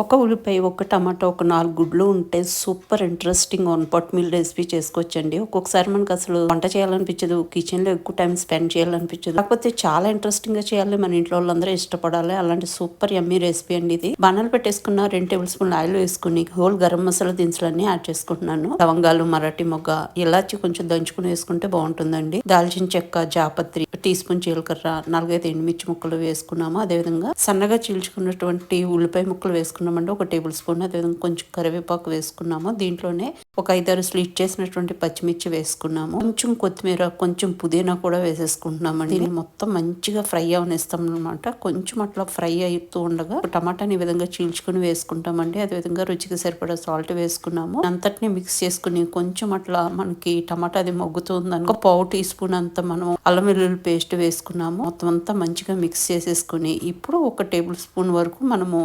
ఒక ఉల్లిపాయ ఒక టమాటా ఒక నాలుగు గుడ్లు ఉంటే super interesting one pot meal recipe చేసుకోవచ్చండి. ఒక్కొక్కసారి మనకు అసలు వంట చేయాలనిపించదు కిచెన్లో ఎక్కువ టైం స్పెండ్ చేయాలనిపించదు. కాకపోతే చాలా ఇంట్రెస్టింగ్గా చేయాలి మన ఇంట్లో వాళ్ళందరూ ఇష్టపడాలి. అలాంటి సూపర్ ఎమ్మీ రెసిపీ అండి ఇది. బాణాలు పెట్టేసుకున్న రెండు టేబుల్ స్పూన్ ఆయిల్ వేసుకుని హోల్ గరం మసాలా దినుసులన్నీ యాడ్ చేసుకుంటున్నాను. లవంగాలు మరాఠీ మొగ్గ ఇలాచి కొంచెం దంచుకుని వేసుకుంటే బాగుంటుందండి. దాల్చిన చెక్క జాపత్రి టీ స్పూన్ జీలకర్ర నాలుగైదు ఎండుమిర్చి ముక్కలు వేసుకున్నాము. అదేవిధంగా సన్నగా చీల్చుకున్నటువంటి ఉల్లిపాయ ముక్కలు వేసుకున్నామండి. ఒక టేబుల్ స్పూన్ అదేవిధంగా కొంచెం కరివేపాకు వేసుకున్నాము. దీంట్లోనే ఒక ఐదారు స్లీట్ చేసినటువంటి పచ్చిమిర్చి వేసుకున్నాము. కొంచెం కొత్తిమీర కొంచెం పుదీనా కూడా వేసేసుకుంటున్నామండి. దీన్ని మొత్తం మంచిగా ఫ్రై అవనిస్తాం అనమాట కొంచెం అట్లా ఫ్రై అవుతూ ఉండగా టమాటాని ఈ విధంగా చీల్చుకుని వేసుకుంటామండి. అదేవిధంగా రుచికి సరిపడా సాల్ట్ వేసుకున్నాము. అంతటిని మిక్స్ చేసుకుని కొంచెం అట్లా మనకి టమాటా అది మొగ్గుతుంది ఒక పావు టీ స్పూన్ అంత మనం అల్లం వెల్లుల్లి పేస్ట్ వేసుకున్నాము. మొత్తం అంతా మంచిగా మిక్స్ చేసేసుకుని ఇప్పుడు ఒక టేబుల్ స్పూన్ వరకు మనము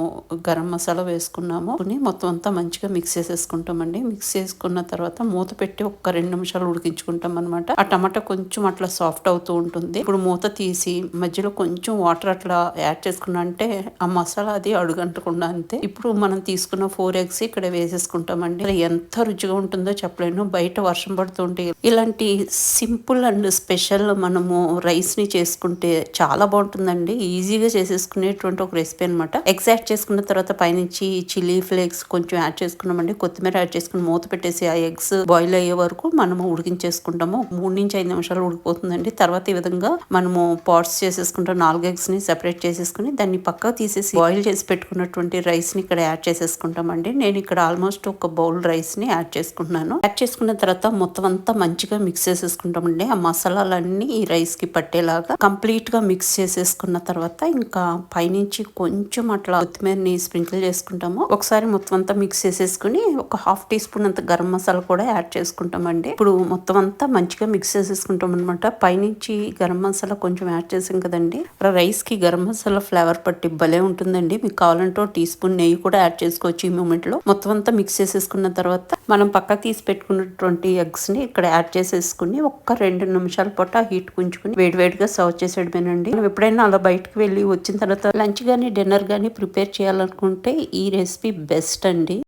గరం మసాలా వేసుకున్నాము. మొత్తం అంతా మంచిగా మిక్స్ చేసేసుకుంటామండి. మిక్స్ తీసుకున్న తర్వాత మూత పెట్టి ఒక రెండు నిమిషాలు ఉడికించుకుంటాం అనమాట ఆ టమాటా కొంచెం అట్లా సాఫ్ట్ అవుతూ ఉంటుంది. ఇప్పుడు మూత తీసి మధ్యలో కొంచెం వాటర్ అట్లా యాడ్ చేసుకున్నా అంటే ఆ మసాలా అది అడుగంటకుండా అంతే. ఇప్పుడు మనం తీసుకున్న ఫోర్ ఎగ్స్ ఇక్కడ వేసేసుకుంటామండి. ఎంత రుచిగా ఉంటుందో చెప్పలేను. బయట వర్షం పడుతుంటే ఇలాంటి సింపుల్ అండ్ స్పెషల్ మనము రైస్ని చేసుకుంటే చాలా బాగుంటుందండి. ఈజీగా చేసేసుకునేటువంటి ఒక రెసిపీ అనమాట ఎగ్స్ యాడ్ చేసుకున్న తర్వాత పైనుంచి చిల్లీ ఫ్లేక్స్ కొంచెం యాడ్ చేసుకున్నామండి. కొత్తిమీర యాడ్ చేసుకుని మూత చెప్పేసి ఆ ఎగ్స్ బాయిల్ అయ్యే వరకు మనము ఉడికించేసుకుంటాము. మూడు నుంచి ఐదు నిమిషాలు ఉడికిపోతుందండి. తర్వాత ఈ విధంగా మనము పాట్స్ చేసేసుకుంటాం నాలుగు ఎగ్స్ని సెపరేట్ చేసేసుకుని దాన్ని పక్క తీసేసి బాయిల్ చేసి పెట్టుకున్నటువంటి రైస్ని ఇక్కడ యాడ్ చేసేసుకుంటామండి. నేను ఇక్కడ ఆల్మోస్ట్ ఒక బౌల్ రైస్ని యాడ్ చేసుకున్నాను యాడ్ చేసుకున్న తర్వాత మొత్తం అంతా మంచిగా మిక్స్ చేసేసుకుంటామండి. ఆ మసాలాలన్నీ ఈ రైస్కి పట్టేలాగా కంప్లీట్గా మిక్స్ చేసేసుకున్న తర్వాత ఇంకా పైనుంచి కొంచెం అట్లా కొత్తిమీరని స్ప్రింకిల్ చేసుకుంటాము. ఒకసారి మొత్తం అంతా మిక్స్ చేసేసుకుని ఒక హాఫ్ టీ స్పూన్ అంత గరం మసాలా కూడా యాడ్ చేసుకుంటామండి. ఇప్పుడు మొత్తం అంతా మంచిగా మిక్స్ చేసేసుకుంటాం అనమాట పైనుంచి గరం మసాలా కొంచెం యాడ్ చేసాం కదండి. రైస్కి గరం మసాలా ఫ్లేవర్ పట్టి భలే ఉంటుందండి. మీకు కావాలంటే టీ స్పూన్ నెయ్యి కూడా యాడ్ చేసుకోవచ్చు ఈ మూమెంట్లో మొత్తం అంతా మిక్స్ చేసేసుకున్న తర్వాత మనం పక్క తీసి పెట్టుకున్నటువంటి ఎగ్స్ని ఇక్కడ యాడ్ చేసేసుకుని ఒక్క రెండు నిమిషాల పాటు ఆ హీట్ ఉంచుకుని వేడివేడిగా సర్వ్ చేసేయడమేనండి. మనం ఎప్పుడైనా అలా బయటకు వెళ్ళి వచ్చిన తర్వాత లంచ్ కానీ డిన్నర్ కానీ ప్రిపేర్ చేయాలనుకుంటే ఈ రెసిపీ బెస్ట్ అండి.